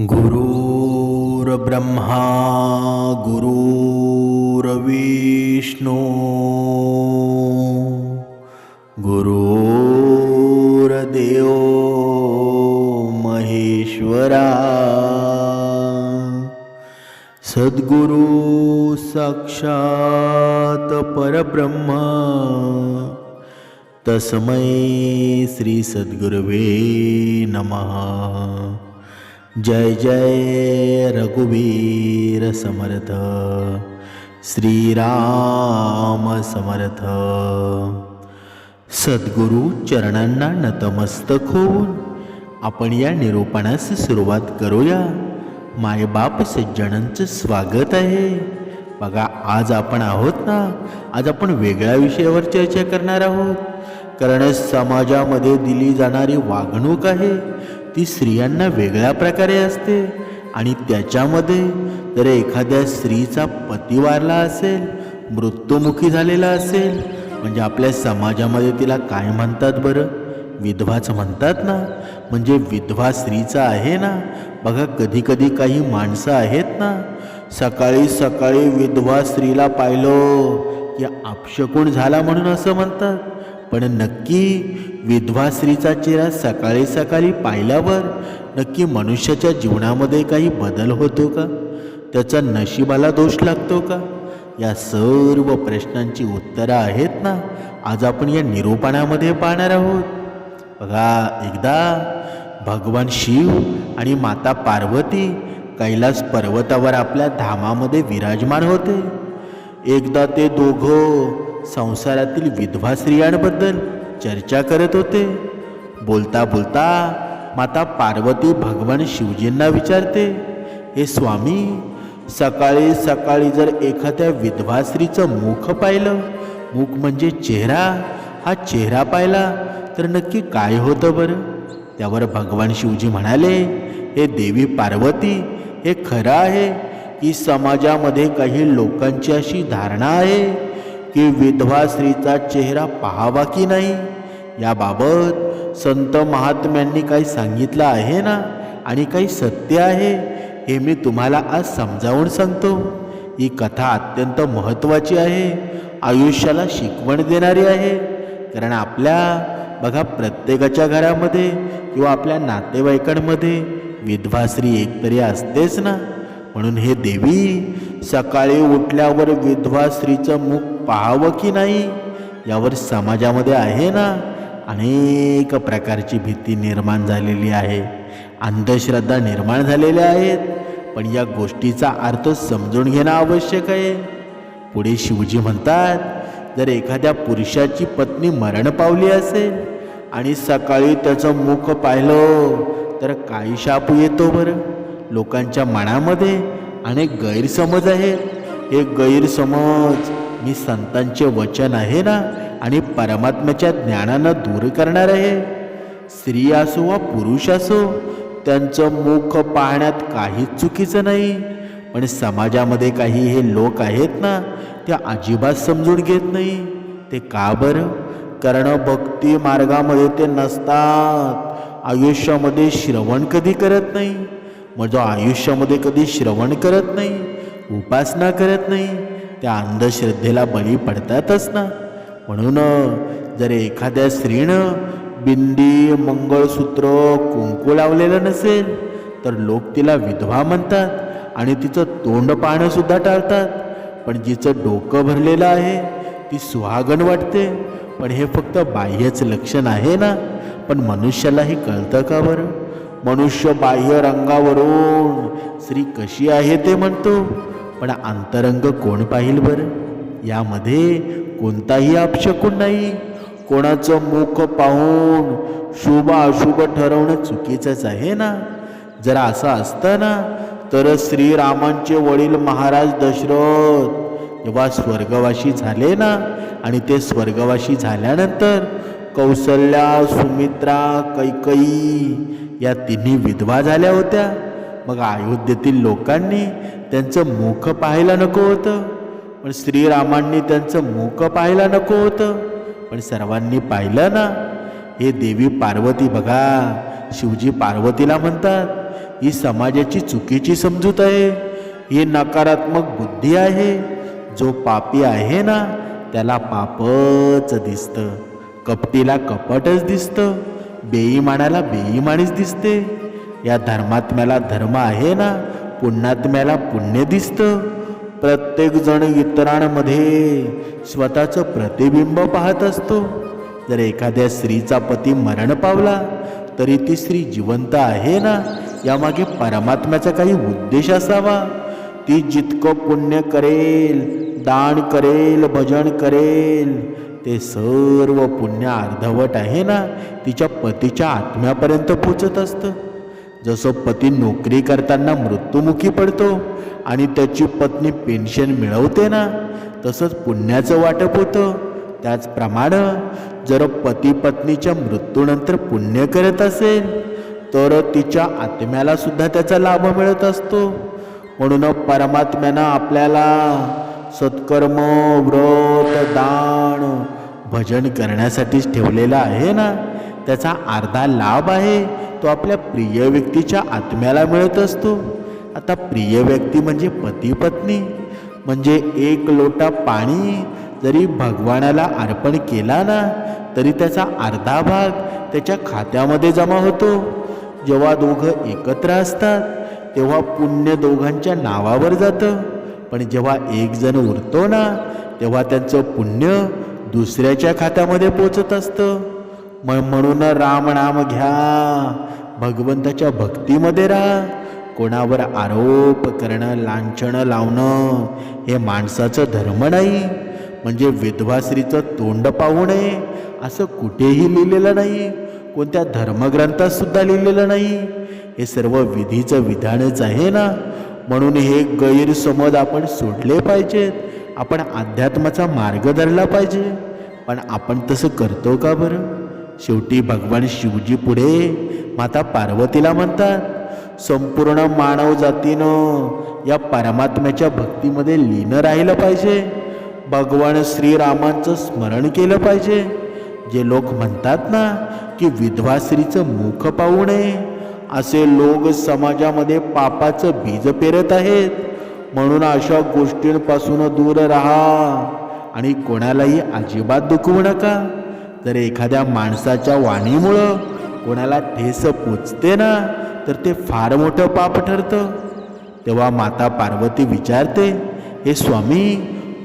गुरुर्ब्रह्मा गुरुर्विष्णू। गुरुर्देव महेश्वरा। सद्गुरु साक्षात परब्रह्म। तस्मै श्री सद्गुरवे नमः जय जय रघुवीर समर्थ श्रीराम समर्थ। सद्गुरु चरणांना नतमस्तक होऊन आपण या निरूपणास सुरुवात करूया. मायबाप सज्जनांचं स्वागत आहे. बघा आज आपण आहोत ना आज आपण वेगळ्या विषयावर चर्चा करणार आहोत. कारण समाजामध्ये दिली जाणारी वागणूक आहे. ती स्त्रियांना वेगळ्या प्रकारे असते आणि त्याच्यामध्ये जर एखाद्या स्त्रीचा पती वारला असेल मृत्युमुखी झालेला असेल म्हणजे आपल्या समाजामध्ये तिला काय म्हणतात बरं? विधवाच म्हणतात ना? म्हणजे विधवा स्त्रीचा आहे ना? बघा कधी कधी काही माणसं आहेत ना? सकाळी सकाळी विधवा स्त्रीला पाहिलो की अपशकुन झाला म्हणून असं म्हणतात. पण नक्की विधवाश्रीचा चेहरा सकाळी सकाळी पाहिल्यावर नक्की मनुष्याच्या जीवनामध्ये काही बदल होतो का? त्याचा नशिबाला दोष लागतो का? या सर्व प्रश्नांची उत्तरं आहेत ना? आज आपण या निरूपणामध्ये पाहणार आहोत. बघा एकदा भगवान शिव आणि माता पार्वती कैलास पर्वतावर आपल्या धामामध्ये विराजमान होते. एकदा ते दोघं संसारातील विधवा स्त्रियांबद्दल चर्चा करत होते. बोलता बोलता माता पार्वती भगवान शिवजींना विचारते हे स्वामी सकाळी सकाळी जर एखाद्या विधवा स्त्रीचं मुख पाहिलं मुख म्हणजे चेहरा हा चेहरा पाहिला तर नक्की काय होतं बरं? त्यावर भगवान शिवजी म्हणाले हे देवी पार्वती हे खरं आहे की समाजामध्ये काही लोकांची अशी धारणा आहे की विधवा स्त्रीचा चेहरा पाहावा की नाही? याबाबत संत महात्म्यांनी काही सांगितलं आहे ना? आणि काही सत्य आहे? हे मी तुम्हाला आज समजावून सांगतो. ही कथा अत्यंत महत्त्वाची आहे. आयुष्याला शिकवण देणारी आहे. कारण आपल्या बघा प्रत्येकाच्या घरामध्ये किंवा आपल्या नातेवाईकांमध्ये विधवा स्त्री एकतरी असतेच ना? म्हणून हे देवी सकाळी उठल्यावर विधवा स्त्रीचं मुख पाहावं की नाही? यावर समाजामध्ये आहे ना? अनेक प्रकारची भीती निर्माण झालेली आहे. अंधश्रद्धा निर्माण झालेल्या आहेत. पण या गोष्टीचा अर्थ समजून घेणं आवश्यक आहे. पुढे शिवजी म्हणतात जर एखाद्या पुरुषाची पत्नी मरण पावली असेल आणि सकाळी त्याचं मुख पाहिलं तर काही शाप येतो बरं. लोकांच्या मनामध्ये अनेक गैरसमज आहेत. हे गैरसमज मी संतांचे वचन आहे ना? आणि परमात्म्याच्या ज्ञानानं दूर करणार आहे. स्त्री असो वा पुरुष असो त्यांचं मुख पाहण्यात काहीच चुकीचं नाही. पण समाजामध्ये काही हे लोक आहेत ना ते अजिबात समजून घेत नाही. ते का बरं? कारण भक्ती मार्गामध्ये ते नसतात. आयुष्यामध्ये श्रवण कधी करत नाही? मग जो आयुष्यामध्ये कधी श्रवण करत नाही? उपासना करत नाही? त्या अंधश्रद्धेला बळी पडतातच ना. म्हणून जर एखाद्या स्त्रीनं बिंदी मंगळसूत्र कुंकू लावलेलं नसेल तर लोक तिला विधवा म्हणतात आणि तिचं तोंड पाहणंसुद्धा टाळतात. पण जिचं डोकं भरलेलं आहे ती सुहागण वाटते. पण हे फक्त बाह्यच लक्षण आहे ना. पण मनुष्याला हे कळतं का बरं? मनुष्य बाह्य रंगावरून स्त्री कशी आहे? ते म्हणतो. पण अंतरंग कोण पाहिल बरं? यामध्ये कोणताही अपशकून नाही. कोणाचं मुख पाहून शुभ अशुभ ठरवणं चुकीचंच आहे ना? जर असं असतं ना तर श्रीरामांचे वडील महाराज दशरथ जेव्हा स्वर्गवासी झाले ना आणि ते स्वर्गवासी झाल्यानंतर कौसल्या सुमित्रा कैकई या तिन्ही विधवा झाल्या होत्या. मग अयोध्येतील लोकांनी त्यांचं मुख पाहायला नको होतं. पण श्रीरामांनी त्यांचं मुख पाहायला नको होतं. पण सर्वांनी पाहिलं ना हे देवी पार्वती बघा शिवजी पार्वतीला म्हणतात ही समाजाची चुकीची समजूत आहे ही नकारात्मक बुद्धी आहे. जो पापी आहे ना त्याला पापच दिसतं. कपटीला कपटच दिसतं. बेईमानाला बेईमानीच दिसते. या धर्मात्म्याला धर्म आहे ना? पुण्यात्म्याला पुण्य दिसतं. प्रत्येकजण इतरांमध्ये स्वतःचं प्रतिबिंब पाहत असतो. जर एखाद्या स्त्रीचा पती मरण पावला तरी ती स्त्री जिवंत आहे ना? यामागे परमात्म्याचा काही उद्देश असावा. ती जितकं पुण्य करेल दान करेल भजन करेल ते सर्व पुण्य अर्धवट आहे ना? तिच्या पतीच्या आत्म्यापर्यंत पोचत असतं. जसं पती नोकरी करताना मृत्युमुखी पडतो आणि त्याची पत्नी पेन्शन मिळवते ना तसंच पुण्याचं वाटप होतं. त्याचप्रमाणे जर पती पत्नीच्या मृत्यूनंतर पुण्य करत असेल तर तिच्या आत्म्याला सुद्धा त्याचा लाभ मिळत असतो. म्हणून परमात्म्यानं आपल्याला सत्कर्म व्रत दान भजन करण्यासाठीच ठेवलेलं आहे ना. त्याचा अर्धा लाभ आहे. तो आपल्या प्रिय व्यक्तीच्या आत्म्याला मिळत असतो. आता प्रिय व्यक्ती म्हणजे पती पत्नी. म्हणजे एक लोटा पाणी. जरी भगवानाला अर्पण केला ना तरी त्याचा अर्धा भाग त्याच्या खात्यामध्ये जमा होतो. जेव्हा दोघं एकत्र असतात तेव्हा पुण्य दोघांच्या नावावर जातं. पण जेव्हा एक जण उरतो ना तेव्हा त्यांचं पुण्य दुसऱ्याच्या खात्यामध्ये पोचत असतं. म्हणून राम नाम घ्या. भगवंताच्या भक्तीमध्ये राहा. कोणावर आरोप करणं लांछणं लावणं हे माणसाचं धर्म नाही. म्हणजे विधवाश्रीचं तोंड पाहू नये. असं कुठेही लिहिलेलं नाही. कोणत्या धर्मग्रंथात सुद्धा लिहिलेलं नाही. हे सर्व विधीचं विधानच आहे ना? म्हणून हे गैरसमज आपण सोडले पाहिजेत. आपण अध्यात्माचा मार्ग धरला पाहिजे. पण आपण तसं करतो का बरं? शेवटी भगवान शिवजी पुढे. माता पार्वतीला म्हणतात संपूर्ण मानव जातीनं या परमात्म्याच्या भक्तीमध्ये लीन राहिलं पाहिजे. भगवान श्रीरामांचं स्मरण केलं पाहिजे. जे लोक म्हणतात ना की विधवा स्त्रीचं मुख पाहू नये. असे लोक समाजामध्ये पापाचं बीज पेरत आहेत. म्हणून अशा गोष्टींपासून दूर राहा. आणि कोणालाही अजिबात दुखवू नका. जर एखाद्या माणसाच्या वाणीमुळं कोणाला ठेस पोचते ना तर ते फार मोठं पाप ठरतं. तेव्हा माता पार्वती विचारते हे स्वामी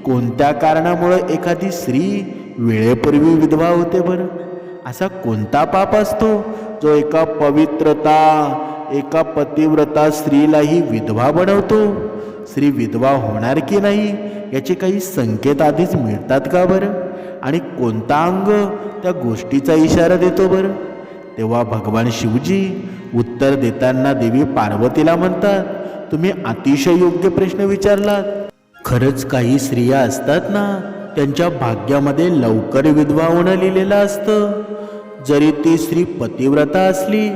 कोणत्या कारणामुळं एखादी स्त्री वेळेपूर्वी विधवा होते बरं? असा कोणता पाप असतो जो एका पवित्रता एका पतिव्रता स्त्रीलाही विधवा बनवतो? स्त्री विधवा होणार की नाही याचे काही संकेत आधीच मिळतात का बरं? आणि कोणता अंग त्या गोष्टीचा इशारा देतो बरं? तेव्हा भगवान शिवजी उत्तर देताना देवी पार्वतीला म्हणतात तुम्ही अतिशय योग्य प्रश्न विचारलात. खरंच काही स्त्रिया असतात ना त्यांच्या भाग्यामध्ये लवकर विधवा होणं लिहिलेलं असतं. जरी ती स्त्री पतिव्रता असली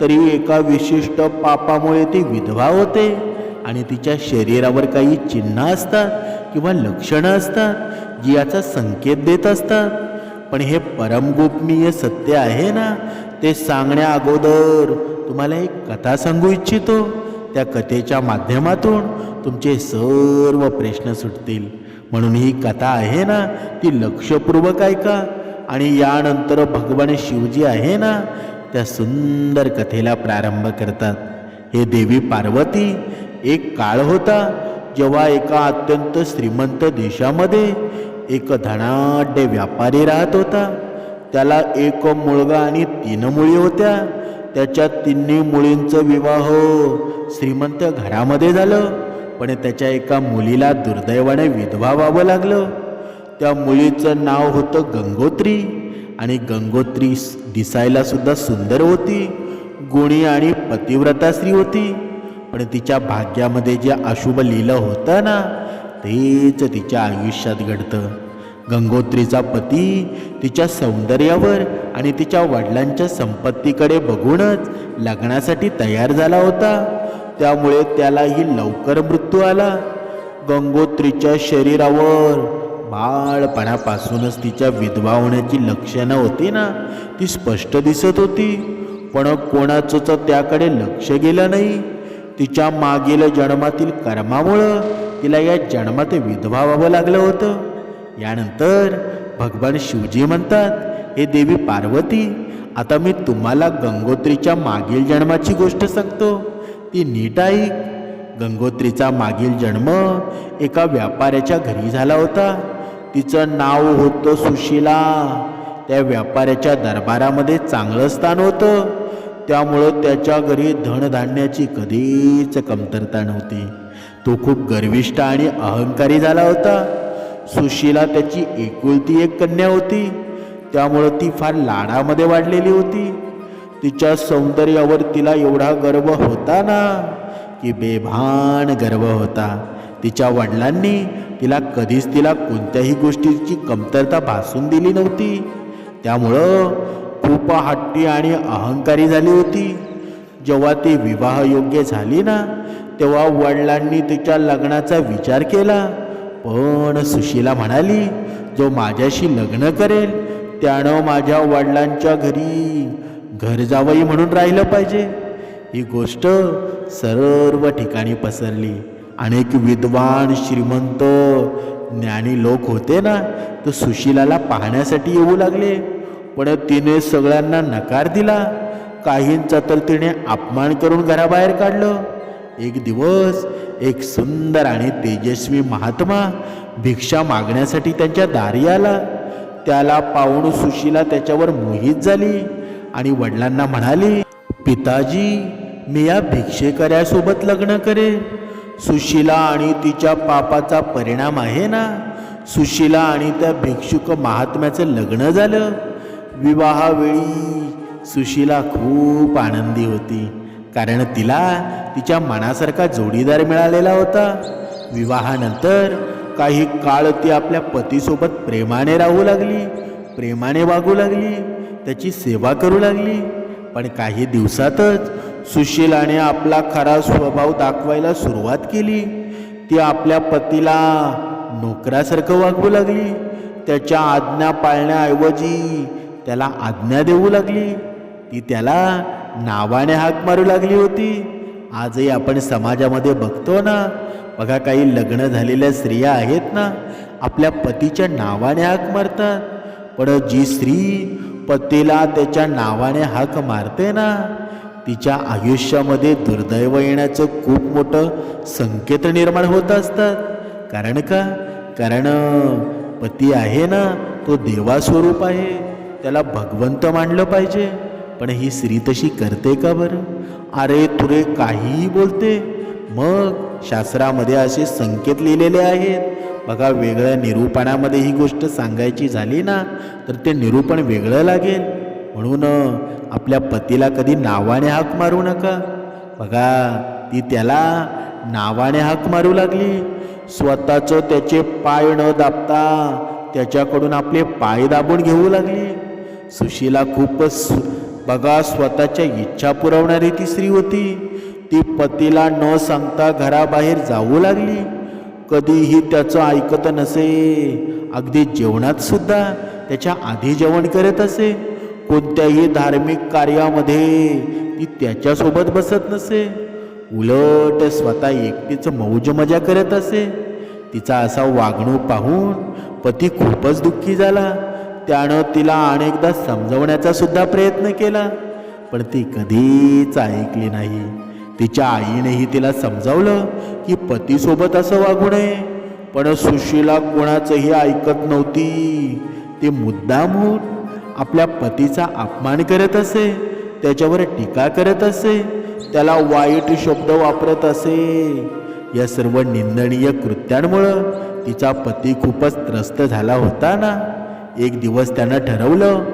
तरी एका विशिष्ट पापामुळे ती विधवा होते. आणि तिच्या शरीरावर काही चिन्ह असतात किंवा लक्षणं असतात जी याचा संकेत देत असतात. पण हे परमगोपनीय सत्य आहे ना? ते सांगण्या अगोदर तुम्हाला एक कथा सांगू इच्छितो. त्या कथेच्या माध्यमातून तुमचे सर्व प्रश्न सुटतील. म्हणून ही कथा आहे ना? ती लक्षपूर्वक ऐका. आणि यानंतर भगवान शिवजी आहे ना? त्या सुंदर कथेला प्रारंभ करतात. हे देवी पार्वती एक काळ होता जेव्हा एका अत्यंत श्रीमंत देशामध्ये एक धनाढ्य व्यापारी राहत होता. त्याला एक मुलगा आणि तीन मुली होत्या. त्याच्या तिन्ही मुलींचं विवाह श्रीमंत घरामध्ये झालं पण त्याच्या एका मुलीला दुर्दैवाने विधवा व्हावं लागलं. त्या मुलीचं नाव होतं गंगोत्री आणि गंगोत्री दिसायला सुद्धा सुंदर होती. गुणी आणि पतिव्रता स्त्री होती. पण तिच्या भाग्यामध्ये जे अशुभ लिहिलं होतं ना तेच तिच्या आयुष्यात घडतं. गंगोत्रीचा पती तिच्या सौंदर्यावर आणि तिच्या वडिलांच्या संपत्तीकडे बघूनच लग्नासाठी तयार झाला होता. त्यामुळे त्यालाही लवकर मृत्यू आला. गंगोत्रीच्या शरीरावर बाळपणापासूनच तिच्या विधवा होण्याची लक्षणं होती ना ती स्पष्ट दिसत होती. पण कोणाचंच त्याकडे लक्ष गेलं नाही. तिच्या मागील जन्मातील कर्मामुळं तिला या जन्मात विधवा व्हावं लागलं होतं. यानंतर भगवान शिवजी म्हणतात हे देवी पार्वती आता मी तुम्हाला गंगोत्रीच्या मागील जन्माची गोष्ट सांगतो. ती नीट ऐक. गंगोत्रीचा मागील जन्म एका व्यापाऱ्याच्या घरी झाला होता. तिचं नाव होतं सुशिला. त्या व्यापाऱ्याच्या दरबारामध्ये चांगलं स्थान होतं. त्यामुळं त्याच्या घरी धनधान्याची कधीच कमतरता नव्हती. तो खूप गर्विष्ठ आणि अहंकारी झाला होता. सुशीला त्याची एकुलती एक कन्या होती. त्यामुळं ती फार लाडामध्ये वाढलेली होती. तिच्या सौंदर्यावर तिला एवढा गर्व होता ना की बेभान गर्व होता. तिच्या वडिलांनी तिला कधीच तिला कोणत्याही गोष्टीची कमतरता भासून दिली नव्हती. त्यामुळं खूप हट्टी आणि अहंकारी झाली होती. जेव्हा ती विवाहयोग्य झाली ना तेव्हा वडिलांनी तिच्या लग्नाचा विचार केला. पण सुशीला म्हणाली जो माझ्याशी लग्न करेल त्यानं माझ्या वडिलांच्या घरी घर जावई म्हणून राहिलं पाहिजे. ही गोष्ट सर्व ठिकाणी पसरली. अनेक विद्वान श्रीमंत ज्ञानी लोक होते ना तर सुशीलाला पाहण्यासाठी येऊ लागले. पण तिने सगळ्यांना नकार दिला. काहींचा तर तिने अपमान करून घराबाहेर काढलं. एक दिवस एक सुंदर आणि तेजस्वी महात्मा भिक्षा मागण्यासाठी त्यांच्या दारी आला. त्याला पाहून सुशीला त्याच्यावर मोहित झाली आणि वडिलांना म्हणाली पिताजी मी या भिक्षेकऱ्यासोबत लग्न करे सुशीला आणि तिच्या पापाचा परिणाम आहे ना? सुशीला आणि त्या भिक्षुक महात्म्याचं लग्न झालं. विवाहावेळी सुशीला खूप आनंदी होती. कारण तिला तिच्या मनासारखा जोडीदार मिळालेला होता. विवाहानंतर काही काळ ती आपल्या पतीसोबत प्रेमाने राहू लागली. प्रेमाने वागू लागली. त्याची सेवा करू लागली. पण काही दिवसातच सुशीलाने आपला खरा स्वभाव दाखवायला सुरुवात केली. ती आपल्या पतीला नोकरासारखं वागू लागली. त्याच्या आज्ञा पाळण्याऐवजी त्याला आज्ञा देऊ लागली. ती त्याला नावाने हाक मारू लागली होती. आजही आपण समाजामध्ये बघतो ना बघा काही लग्न झालेल्या स्त्रिया आहेत ना आपल्या पतीच्या नावाने हाक मारतात. पण जी स्त्री पतीला त्याच्या नावाने हाक मारते ना तिच्या आयुष्यामध्ये दुर्दैव येण्याचं खूप मोठं संकेत निर्माण होत असतात. कारण का? कारण पती आहे ना तो देवास्वरूप आहे. त्याला भगवंत मानलं पाहिजे. पण ही स्त्री तशी करते का बरं? अरे तुरे काहीही बोलते. मग शास्त्रामध्ये असे संकेत लिहिलेले आहेत. बघा वेगळ्या निरूपणामध्ये ही गोष्ट सांगायची झाली ना तर ते निरूपण वेगळं लागेल. म्हणून आपल्या पतीला कधी नावाने हाक मारू नका. बघा ती त्याला नावाने हाक मारू लागली. स्वतःचं त्याचे पाय न दाबता त्याच्याकडून आपले पाय दाबून घेऊ लागली. सुशीला खूपच बघा स्वतःच्या इच्छा पुरवणारी ती स्त्री होती. ती पतीला न सांगता घराबाहेर जाऊ लागली. कधीही त्याचं ऐकत नसे. अगदी जेवणात सुद्धा त्याच्या आधी जेवण करत असे. कोणत्याही धार्मिक कार्यामध्ये ती त्याच्यासोबत बसत नसे. उलट स्वतः एकटीच मौज मजा करत असे. तिचा असा वागणूक पाहून पती खूपच दुःखी झाला. त्यानं तिला अनेकदा समजवण्याचा सुद्धा प्रयत्न केला पण ती कधीच ऐकली नाही. तिच्या आईनेही तिला समजावलं की पतीसोबत असं वागू नये पण सुशीला कोणाचंही ऐकत नव्हती. ती मुद्दामहून आपल्या पतीचा अपमान करत असे त्याच्यावर टीका करत असे त्याला वाईट शब्द वापरत असे. या सर्व निंदनीय कृत्यांमुळं तिचा पती खूपच त्रस्त झाला होता ना? एक दिवस त्यानं ठरवलं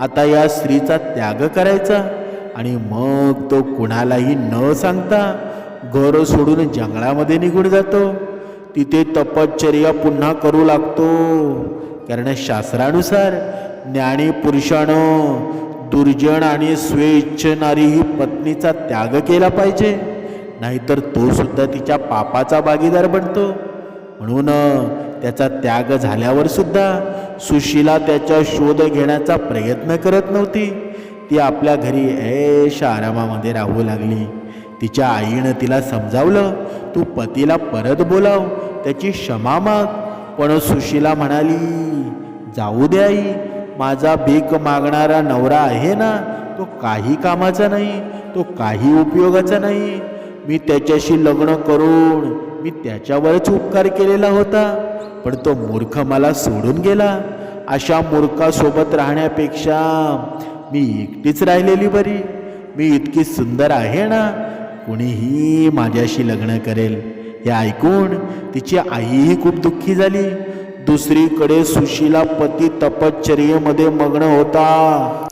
आता या स्त्रीचा त्याग करायचा आणि मग तो कुणालाही न सांगता घर सोडून जंगलामध्ये निघून जातो. तिथे तपश्चर्या पुन्हा करू लागतो. कारण शास्त्रानुसार ज्ञानी पुरुषानं दुर्जन आणि स्वेच्छनारी ही पत्नीचा त्याग केला पाहिजे. नाहीतर तो सुद्धा तिच्या पापाचा भागीदार बनतो. म्हणून त्याचा त्याग झाल्यावर सुद्धा सुशीला त्याचा शोध घेण्याचा प्रयत्न करत नव्हती. ती आपल्या घरी ऐश आरामामध्ये राहू लागली. तिच्या आईनं तिला समजावलं तू पतीला परत बोलाव त्याची क्षमा माग. पण सुशीला म्हणाली जाऊ दे आई माझा भीक मागणारा नवरा आहे ना तो काही कामाचा नाही तो काही उपयोगाचा नाही. मी त्याच्याशी लग्न करून मी त्याच्यावरच उपकार केलेला होता. पण तो मूर्ख मला सोडून गेला. अशा मूर्खासोबत राहण्यापेक्षा मी एकटीच राहिलेली बरी. मी इतकी सुंदर आहे ना? कुणीही माझ्याशी लग्न करेल. हे ऐकून तिची आईही खूप दुःखी झाली. दुसरीकडे सुशीला पती तपश्चर्येमध्ये मग्न होता.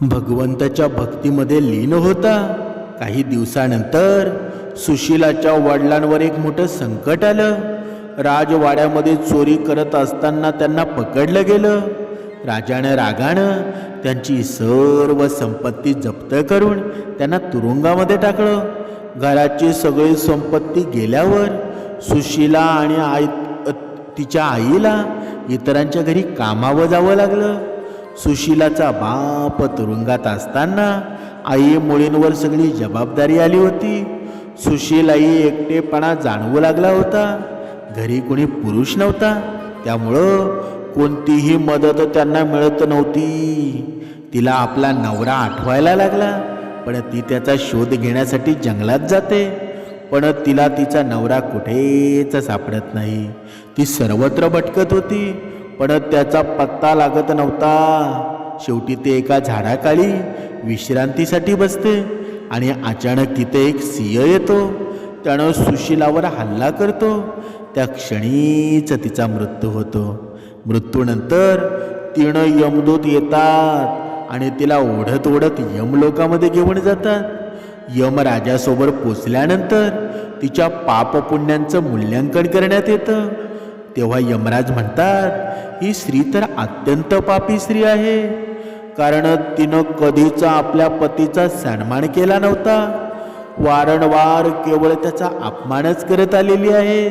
भगवंताच्या भक्तीमध्ये लीन होता. काही दिवसानंतर सुशीलाच्या वडिलांवर एक मोठं संकट आलं. राजवाड्यामध्ये चोरी करत असताना त्यांना पकडलं गेलं. राजानं रागानं त्यांची सर्व संपत्ती जप्त करून त्यांना तुरुंगामध्ये टाकलं. घराची सगळी संपत्ती गेल्यावर सुशीला आणि आई तिच्या आईला इतरांच्या घरी कामावं जावं लागलं. सुशीलाचा बाप तुरुंगात असताना आई मुलींवर सगळी जबाबदारी आली होती. सुशीलाही एकटेपणा जाणवू लागला होता. घरी कोणी पुरुष नव्हता. त्यामुळं कोणतीही मदत त्यांना मिळत नव्हती. तिला आपला नवरा आठवायला लागला पण ती त्याचा शोध घेण्यासाठी जंगलात जाते. पण तिला तिचा नवरा कुठेच सापडत नाही. ती सर्वत्र भटकत होती पण त्याचा पत्ता लागत नव्हता. शेवटी ते एका झाडाखाली विश्रांतीसाठी बसते. आणि अचानक तिथे एक सिंह येतो. त्यानं सुशिलावर हल्ला करतो. त्या क्षणीच तिचा मृत्यू होतो. मृत्यूनंतर तिनं यमदूत येतात आणि तिला ओढत ओढत यमलोकामध्ये घेऊन जातात. यमराजासोबत पोचल्यानंतर तिच्या पापपुण्यांचं मूल्यांकन करण्यात येतं. तेव्हा यमराज म्हणतात ही स्त्री तर अत्यंत पापी स्त्री आहे. कारण तिनं कधीचा आपल्या पतीचा सन्मान केला नव्हता. वारंवार केवळ त्याचा अपमानच करत आलेली आहे.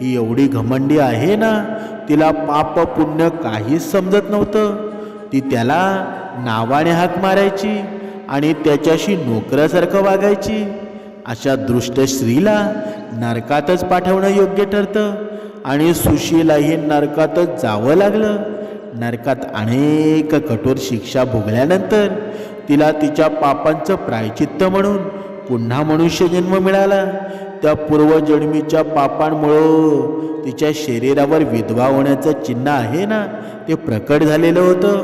ही एवढी घमंडी आहे ना तिला पाप पुण्य काहीच समजत नव्हतं. ती त्याला नावाने हाक मारायची आणि त्याच्याशी नोकऱ्यासारखं वागायची. अशा दृष्ट स्त्रीला नरकातच पाठवणं योग्य ठरतं आणि सुशीलाही नरकातच जावं लागलं. नरकात अनेक कठोर शिक्षा भोगल्यानंतर तिला तिच्या पापांचं प्रायचित्त म्हणून पुन्हा मनुष्यजन्म मिळाला. त्या पूर्वजन्मीच्या पापांमुळं तिच्या शरीरावर विधवा होण्याचं चिन्ह आहे ना ते प्रकट झालेलं होतं.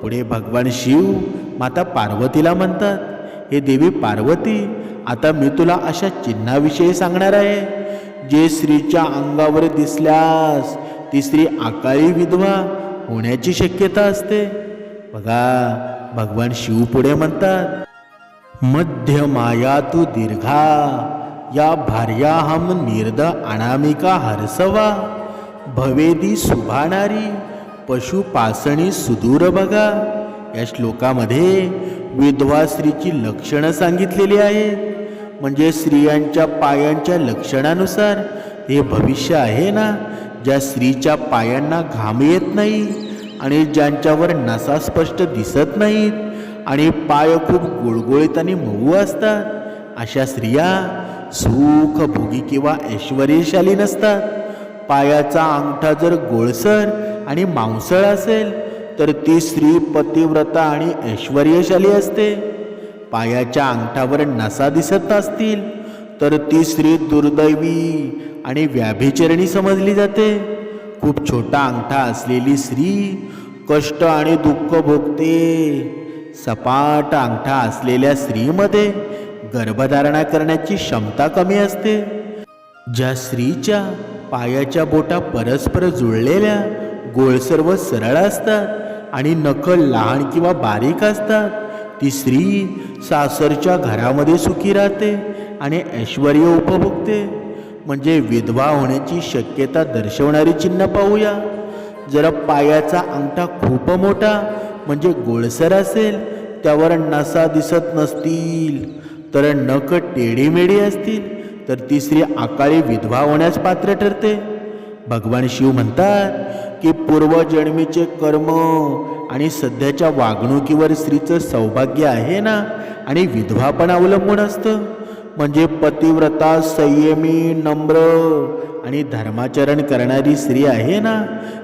पुढे भगवान शिव माता पार्वतीला म्हणतात हे देवी पार्वती आता मी तुला अशा चिन्हाविषयी सांगणार आहे. जे स्त्रीच्या अंगावर दिसल्यास ती स्त्री आकाळी विधवा होण्याची शक्यता असते. बघा भगवान शिव पुढे म्हणतात मध्य माया तू दीर्घा या भार्या हम निर्द अनामिका हरसवा भवेदी सुभाणारी पशुपासणी सुदूर बघा. या श्लोकामध्ये विधवा स्त्रीची लक्षणं सांगितलेली आहेत. म्हणजे स्त्रियांच्या पायांच्या लक्षणानुसार हे भविष्य आहे ना? ज्या स्त्रीच्या पायांना घाम येत नाही आणि ज्यांच्यावर नसा स्पष्ट दिसत नाहीत आणि पाय खूप गुळगुळीत आणि मऊ असतात अशा स्त्रिया सुख भोगी किंवा ऐश्वर्यशाली नसतात. पायाचा अंगठा जर गोळसर आणि मांसळ असेल तर ती स्त्री पतिव्रता आणि ऐश्वर्यशाली असते. पायाच्या अंगठावर नसा दिसत असतील तर ती स्त्री दुर्दैवी आणि व्याभिचरणी समजली जाते. खूप छोटा अंगठा असलेली स्त्री कष्ट आणि दुःख भोगते. सपाट अंगठा असलेल्या स्त्रीमध्ये गर्भधारणा करण्याची क्षमता कमी असते. ज्या स्त्रीच्या पायाच्या बोटा परस्पर जुळलेल्या गोळसर व सरळ असतात आणि नखल लहान किंवा बारीक असतात ती स्त्री सासरच्या घरामध्ये सुखी राहते. आणि ऐश्वर उपभोगते. म्हणजे विधवा होण्याची शक्यता दर्शवणारी चिन्ह पाहूया. जर पायाचा अंगठा खूप मोठा म्हणजे गोळसर असेल त्यावर नसा दिसत नसतील. तर नख टेढीमेढी असतील तर ती स्त्री अकाळी विधवा होण्यास पात्र ठरते. भगवान शिव म्हणतात की पूर्वजन्मीचे कर्म आणि सध्याच्या वागणुकीवर स्त्रीचं सौभाग्य आहे ना? आणि विधवा पण अवलंबून असतं. म्हणजे पतिव्रता संयमी नम्र आणि धर्माचरण करणारी स्त्री आहे ना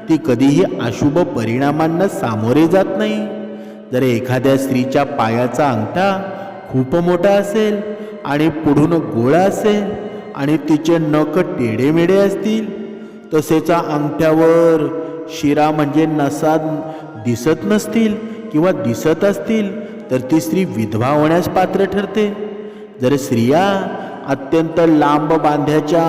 ती कधीही अशुभ परिणामांना सामोरे जात नाही. जर एखाद्या स्त्रीच्या पायाचा अंगठा खूप मोठा असेल आणि पुढून गोळा असेल आणि तिचे नख टेढेमेढे असतील तसेचा अंगठ्यावर शिरा म्हणजे नसा दिसत नसतील किंवा दिसत असतील तर ती स्त्री विधवा होण्यास पात्र ठरते. जर स्त्रिया अत्यंत लांब बांध्याच्या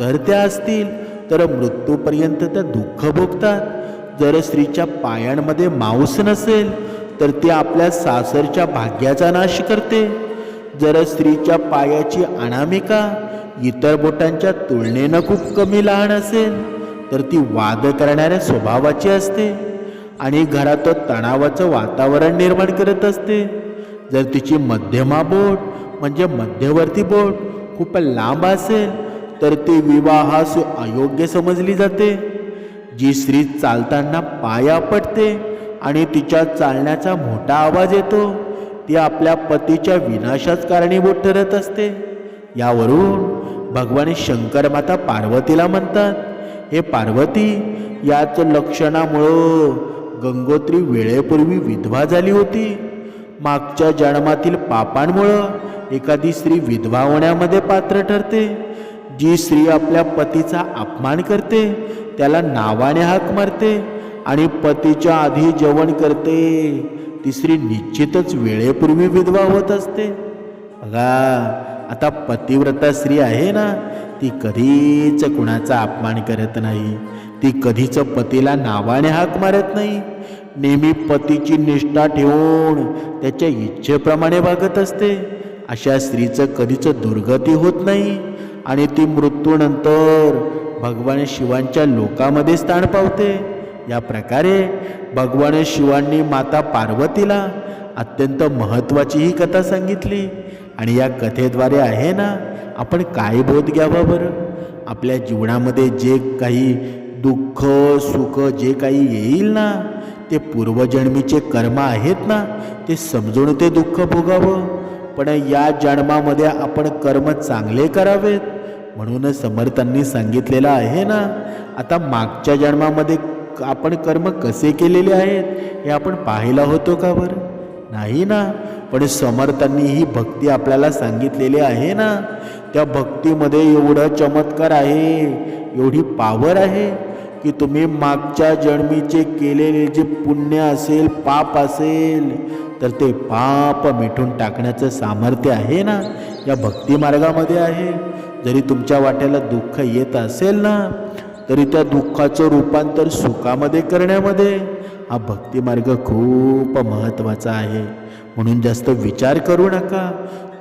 तर त्या असतील तर मृत्यूपर्यंत त्या दुःख भोगतात. जर स्त्रीच्या पायांमध्ये मांस नसेल तर ती आपल्या सासरच्या भाग्याचा नाश करते. जर स्त्रीच्या पायाची अनामिका इतर बोटांच्या तुलनेनं खूप कमी लहान असेल तर ती वाद करणाऱ्या स्वभावाची असते आणि घरात तणावाचं वातावरण निर्माण करत असते. जर तिची मध्यमा बोट म्हणजे मध्यवर्ती बोट खूप लांब असेल तर ती विवाहास अयोग्य समजली जाते. जी स्त्री चालताना पाया पडते आणि तिच्या चालण्याचा मोठा आवाज येतो ती आपल्या पतीच्या विनाशाच कारणीभूत ठरत असते. यावरून भगवान शंकर माता पार्वतीला म्हणतात हे पार्वती याच लक्षणामुळं गंगोत्री वेळेपूर्वी विधवा झाली होती. मागच्या जन्मातील पापांमुळं एखादी स्त्री विधवा होण्यामध्ये पात्र ठरते. जी स्त्री आपल्या पतीचा अपमान करते त्याला नावाने हाक मारते आणि पतीच्या आधी जेवण करते ती स्त्री निश्चितच वेळेपूर्वी विधवा होत असते. बघा आता पतिव्रता स्त्री आहे ना ती कधीच कुणाचा अपमान करत नाही. ती कधीच पतीला नावाने हाक मारत नाही. नेहमी पतीची निष्ठा ठेवून त्याच्या इच्छेप्रमाणे वागत असते. अशा स्त्रीचं कधीच दुर्गती होत नाही. आणि ती मृत्यूनंतर भगवान शिवांच्या लोकामध्ये स्थान पावते. या प्रकारे भगवान शिवांनी माता पार्वतीला अत्यंत महत्त्वाची ही कथा सांगितली. आणि या कथेद्वारे आहे ना आपण काय बोध घ्यावा बरं? आपल्या जीवनामध्ये जे काही दुःख सुख जे काही येईल ना ते पूर्वजन्मीचे कर्म आहेत ना ते समजून ते दुःख भोगावं. पण या जन्मामध्ये आपण कर्म चांगले करावेत. म्हणूनच समर्थांनी सांगितलेलं आहे ना? आता मागच्या जन्मामध्ये आपण कर्म कसे केलेले आहेत हे आपण पाहायला होतो का बरं? नाही ना? पण समर्थांनी ही भक्ती आपल्याला सांगितलेली आहे ना? त्या भक्तीमध्ये एवढं चमत्कार आहे एवढी पावर आहे की तुम्ही मागच्या जन्मीचे केलेले जे पुण्य असेल पाप असेल तर ते पाप मिटून टाकण्याचं सामर्थ्य आहे ना? या भक्तिमार्गामध्ये आहे. जरी तुमच्या वाट्याला दुःख येत असेल ना तरी त्या दुःखाचं रूपांतर सुखामध्ये करण्यामध्ये हा भक्तिमार्ग खूप महत्त्वाचा आहे. म्हणून जास्त विचार करू नका.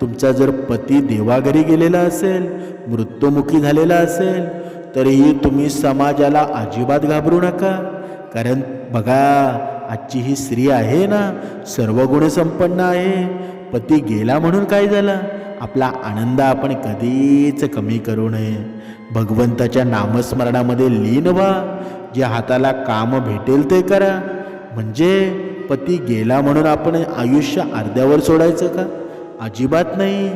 तुमचा जर पती देवाघरी गेलेला असेल मृत्युमुखी झालेला असेल तरीही तुम्ही समाजाला अजिबात घाबरू नका. कारण बघा आजची ही स्त्री आहे ना सर्व गुणसंपन्न आहे. पती गेला म्हणून काय झालं? आपला आनंद आपण कधीच कमी करू नये. भगवंताच्या नामस्मरणामध्ये लीन व्हा. जे हाताला काम भेटेल ते करा. म्हणजे पती गेला म्हणून आपण आयुष्य अर्ध्यावर सोडायचं का? अजिबात नाही.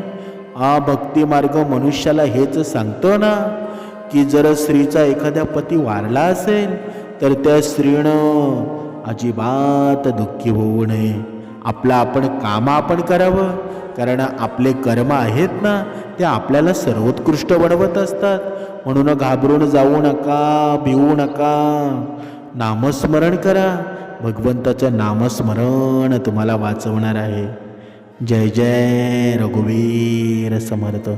हा भक्ती मार्ग मनुष्याला हेच सांगतो ना की जर स्त्रीचा एखाद्या पती वारला असेल तर त्या स्त्रीनं अजिबात दुःखी होऊ नये. आपलं आपण कामं आपण करावं. कारण आपले कर्म आहेत ना ते आपल्याला सर्वोत्कृष्ट बनवत असतात. म्हणून घाबरून जाऊ नका भिवू नका. नामस्मरण करा. भगवंताचं नामस्मरण तुम्हाला वाचवणार आहे. जय जय रघुवीर समर्थ.